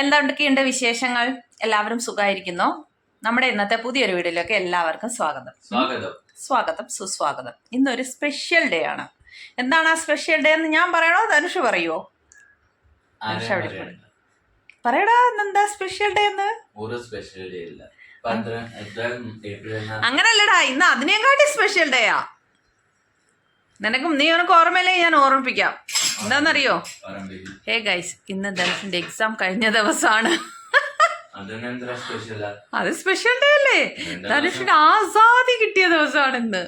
എന്തൊക്കെയുണ്ട് വിശേഷങ്ങൾ? എല്ലാവരും സുഖമായിരിക്കുന്നു നമ്മുടെ ഇന്നത്തെ പുതിയൊരു വീഡിയോയിലേക്ക് എല്ലാവർക്കും സ്വാഗതം. സ്വാഗതം. സ്വാഗതം സുസ്വാഗതം. ഇന്നൊരു സ്പെഷ്യൽ ഡേ ആണ്. എന്താണ് ആ സ്പെഷ്യൽ ഡേ എന്ന് ഞാൻ പറയണോ? ധനുഷ് പറയുമോ പറയടാ എന്താ സ്പെഷ്യൽ ഡേ എന്ന്? ഒരു സ്പെഷ്യൽ ഡേ ഇല്ല. അങ്ങനല്ലടാ ഇന്ന് അതിനേക്കാട്ടി സ്പെഷ്യൽ ഡേയാ നിനക്കും നീ എനിക്ക് ഓർമ്മയില്ലെങ്കിൽ ഞാൻ ഓർമ്മിപ്പിക്കാം. എന്താണെന്നറിയോ ഹേ ഗൈസ് ഇന്ന് ധനുഷിന്റെ എക്സാം കഴിഞ്ഞ ദിവസമാണ് അത് സ്പെഷ്യൽ ഡേ അല്ലേ? ധനുഷിന്റെ ധനുഷിന് ആസാദി കിട്ടിയ ദിവസമാണ് ഇന്ന്.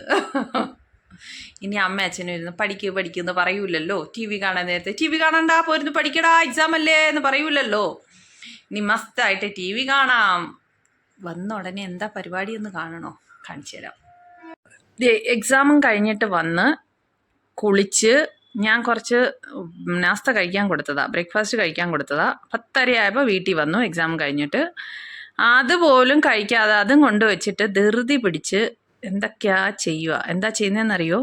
ഇനി അമ്മ അച്ഛനും ഇരുന്ന് പഠിക്കൂ പഠിക്കുന്നു പറയൂലല്ലോ. ടി വി കാണാൻ നേരത്തെ ടി വി കാണണ്ട? പോരുന്ന് പഠിക്കടാ എക്സാം അല്ലേ എന്ന് പറയൂലല്ലോ. ഇനി മസ്തായിട്ട് ടി വി കാണാം. വന്ന ഉടനെ എന്താ പരിപാടി എന്ന് കാണണോ? കാണിച്ചു തരാം. എക്സാമും കഴിഞ്ഞിട്ട് വന്ന് കുളിച്ച് ഞാൻ കുറച്ച് നാസ്ത കഴിക്കാൻ കൊടുത്തതാ. ബ്രേക്ക്ഫാസ്റ്റ് കഴിക്കാൻ കൊടുത്തതാ. പത്തരയായപ്പോൾ വീട്ടിൽ വന്നു. എക്സാം കഴിഞ്ഞിട്ട് അതുപോലും കഴിക്കാതെ അതും കൊണ്ടുവച്ചിട്ട് ധൃതി പിടിച്ച് എന്തൊക്കെയാ ചെയ്യുക എന്താ ചെയ്യുന്നതെന്നറിയോ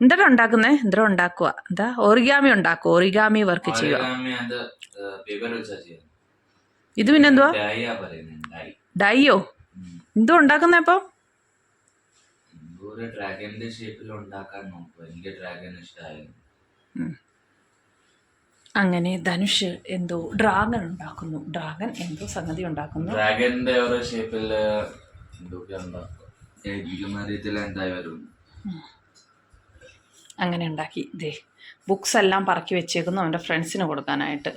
എന്താ ഉണ്ടാക്കുന്നേ? എന്താ ഉണ്ടാക്കുക എന്താ? ഓറിഗാമി ഉണ്ടാക്കുക ഓറിഗാമി വർക്ക് ചെയ്യുക ഇത് പിന്നെ എന്തുവാ ഡൈയോ? എന്തോ ഉണ്ടാക്കുന്നേ അപ്പം ഡ്രാഗന്റെ ഷേപ്പിൽ ഉണ്ടാക്കാൻ നോക്കുക എനിക്ക് ഡ്രാഗൻ ഇഷ്ടമായിരുന്നു അങ്ങനെ ധനുഷ് എന്തോ ഡ്രാഗൺ ഉണ്ടാക്കുന്നു. ഡ്രാഗൺ എന്തോ സംഗതി ഉണ്ടാക്കുന്നു. ഡ്രാഗന്റെ ഓരോ ഷേപ്പിൽ അങ്ങനെ ഉണ്ടാക്കി. ദേ ബുക്സ് എല്ലാം പറക്കി വെച്ചേക്കുന്നു അവന്റെ ഫ്രണ്ട്സിന് കൊടുക്കാനായിട്ട്.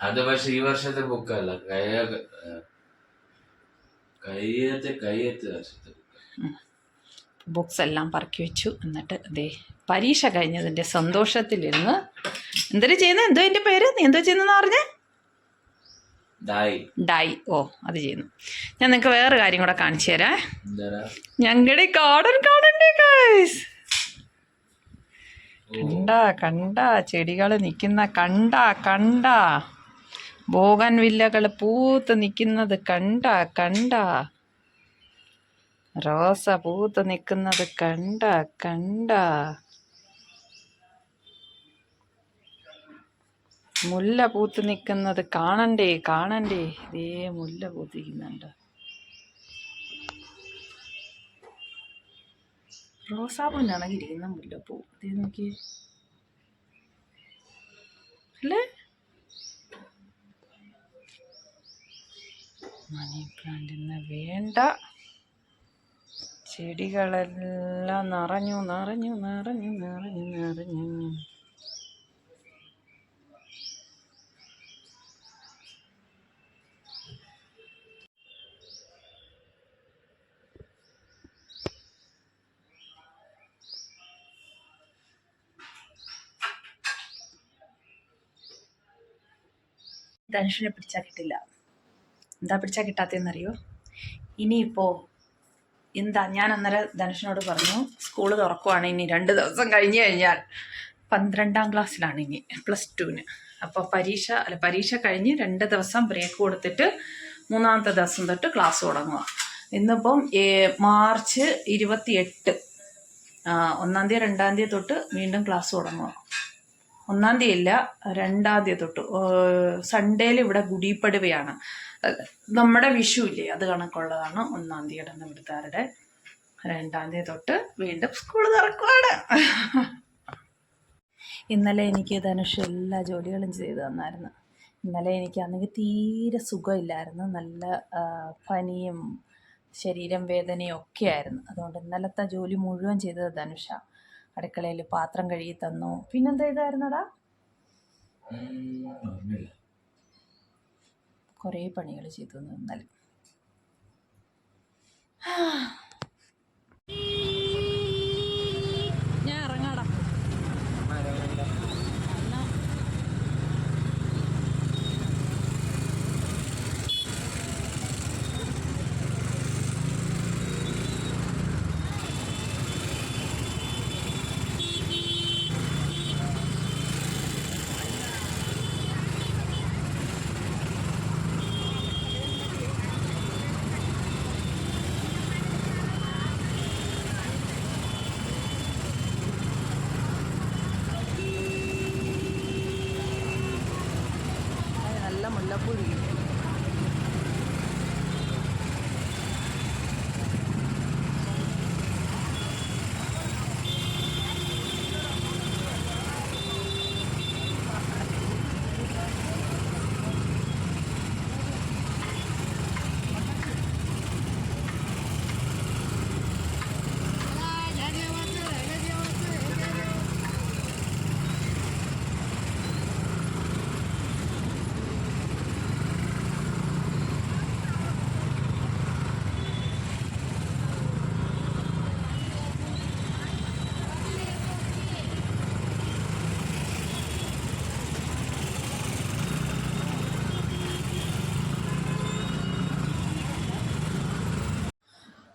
അത് പക്ഷെ ഈ വർഷത്തെ ബുക്കല്ല കയ്യ കയ്യത്തെ കയ്യത്തെ വർഷത്തെ ബുക്സ് എല്ലാം പറക്കി വെച്ചു. എന്നിട്ട് ദേ പരീക്ഷ കഴിഞ്ഞതിന്റെ സന്തോഷത്തിലിരുന്ന് എന്തൊരു ചെയ്യുന്നത് എന്തോ എന്റെ പേര്? നീ എന്തോ ചെയ്യുന്നതെന്ന് പറഞ്ഞേ? ഡൈ ഡൈ ഓ അത് ചെയ്യുന്നു. ഞാൻ നിങ്ങൾക്ക് വേറെ കാര്യം കൂടെ കാണിച്ചു തരാം. ഞങ്ങളുടെ ഗാർഡൻ കാണണ്ടേ ഗൈസ് കണ്ട കണ്ട ചെടികൾ നിൽക്കുന്ന കണ്ട കണ്ടാ. ബോഗൻ വില്ലകൾ പൂത്ത് നിൽക്കുന്നത് കണ്ട കണ്ടാ. റോസ പൂത്ത് നിൽക്കുന്നത് കണ്ട കണ്ട. മുല്ല പൂത്ത് നിൽക്കുന്നത് കാണണ്ടേ കാണണ്ടേ. ഇതേ മുല്ല പൂത്തിരിക്കുന്നുണ്ട്. റോസാപ്പൂവിനാണെങ്കിൽ മുല്ലപ്പൂ. ഇതേ നോക്കി അല്ലേ? മണി പ്ലാന്റിന് വേണ്ട. ചെടികളെല്ലാം നിറഞ്ഞു നിറഞ്ഞു നിറഞ്ഞു നിറഞ്ഞു നിറഞ്ഞു. ധനുഷിനെ പിടിച്ചാൽ കിട്ടില്ല. എന്താ പിടിച്ചാൽ കിട്ടാത്തതെന്നറിയോ? ഇനിയിപ്പോൾ എന്താ ഞാൻ അന്നേരം ധനുഷിനോട് പറഞ്ഞു സ്കൂൾ തുറക്കുവാണ് ഇനി രണ്ട് ദിവസം കഴിഞ്ഞ് കഴിഞ്ഞാൽ. പന്ത്രണ്ടാം ക്ലാസ്സിലാണ് ഇനി പ്ലസ് ടുവിന്. അപ്പോൾ പരീക്ഷ അല്ല പരീക്ഷ കഴിഞ്ഞ് രണ്ട് ദിവസം ബ്രേക്ക് കൊടുത്തിട്ട് മൂന്നാമത്തെ ദിവസം തൊട്ട് ക്ലാസ് തുടങ്ങുക ഇന്നിപ്പം മാർച്ച് ഇരുപത്തി എട്ട് ഒന്നാം തീയതി രണ്ടാം തീയതി തൊട്ട് വീണ്ടും ക്ലാസ് തുടങ്ങുക ഒന്നാം തീയതി ഇല്ല രണ്ടാം തീയതി തൊട്ട്. സൺഡേയിൽ ഇവിടെ ഗുഡിപ്പടുവയാണ്. അത് നമ്മുടെ വിഷു ഇല്ലേ അത് കണക്കുള്ളതാണ് ഒന്നാം തീയതി ഇടുന്ന ഇവിടുത്താരുടെ രണ്ടാം തീയതി തൊട്ട് വീണ്ടും സ്കൂൾ തുറക്കുവാണ്. ഇന്നലെ എനിക്ക് ധനുഷ് എല്ലാ ജോലികളും ചെയ്തു തന്നായിരുന്നു. ഇന്നലെ എനിക്ക് അന്നെങ്കിൽ തീരെ സുഖമില്ലായിരുന്നു. നല്ല പനിയും ശരീരം വേദനയും ഒക്കെ ആയിരുന്നു. അതുകൊണ്ട് ഇന്നലത്തെ ജോലി മുഴുവൻ ചെയ്തത് ധനുഷ. അടുക്കളയിൽ പാത്രം കഴുകി തന്നു. പിന്നെന്താ ഇതായിരുന്നടാ? കുറേ പണികൾ ചെയ്തു തന്നു ഇന്നലെ മുല്ലപ്പൂ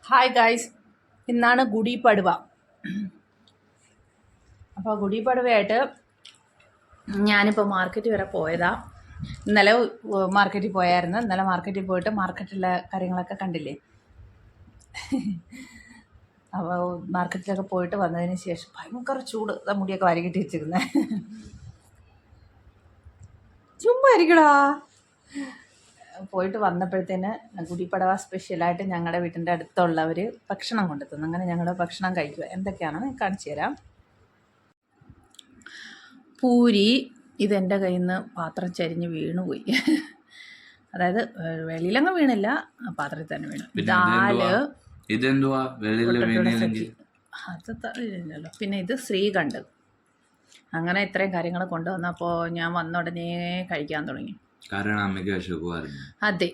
ഹായ് ഗായ്സ് ഇന്നാണ് ഗുഡി പടുവ. അപ്പോൾ ഗുഡി പടുവയായിട്ട് ഞാനിപ്പോൾ മാർക്കറ്റ് വരെ പോയതാ. ഇന്നലെ മാർക്കറ്റിൽ പോയായിരുന്നു. ഇന്നലെ മാർക്കറ്റിൽ പോയിട്ട് മാർക്കറ്റിലെ കാര്യങ്ങളൊക്കെ കണ്ടില്ലേ? അപ്പോൾ മാർക്കറ്റിലൊക്കെ പോയിട്ട് വന്നതിന് ശേഷം ഭയങ്കര ചൂട്. മുടിയൊക്കെ വരകിട്ടി വെച്ചിരുന്നേ ചുമ്മാ ഇരിക്കടാ. പോയിട്ട് വന്നപ്പോഴത്തേന് ഗുഡിപ്പടവ സ്പെഷ്യലായിട്ട് ഞങ്ങളുടെ വീട്ടിന്റെ അടുത്തുള്ളവർ ഭക്ഷണം കൊണ്ടു തന്നു അങ്ങനെ ഞങ്ങൾ ഭക്ഷണം കഴിക്കുക. എന്തൊക്കെയാണെന്ന് കാണിച്ചു തരാം. പൂരി ഇതെന്റെ കയ്യിൽ നിന്ന് പാത്രം ചരിഞ്ഞ് വീണുപോയി അതായത് വെളിയിലങ്ങ് വീണില്ല പാത്രത്തിൽ തന്നെ വീണു. ദാൽ ഇതെന്തുവാ? അത് പിന്നെ ഇത് ശ്രീകണ്ഠ് അങ്ങനെ ഇത്രയും കാര്യങ്ങൾ കൊണ്ടുവന്നപ്പോൾ ഞാൻ വന്ന ഉടനെ കഴിക്കാൻ തുടങ്ങി. കാരണം അമ്മയ്ക്ക് വിശക്കുമായിരുന്നു അതെ.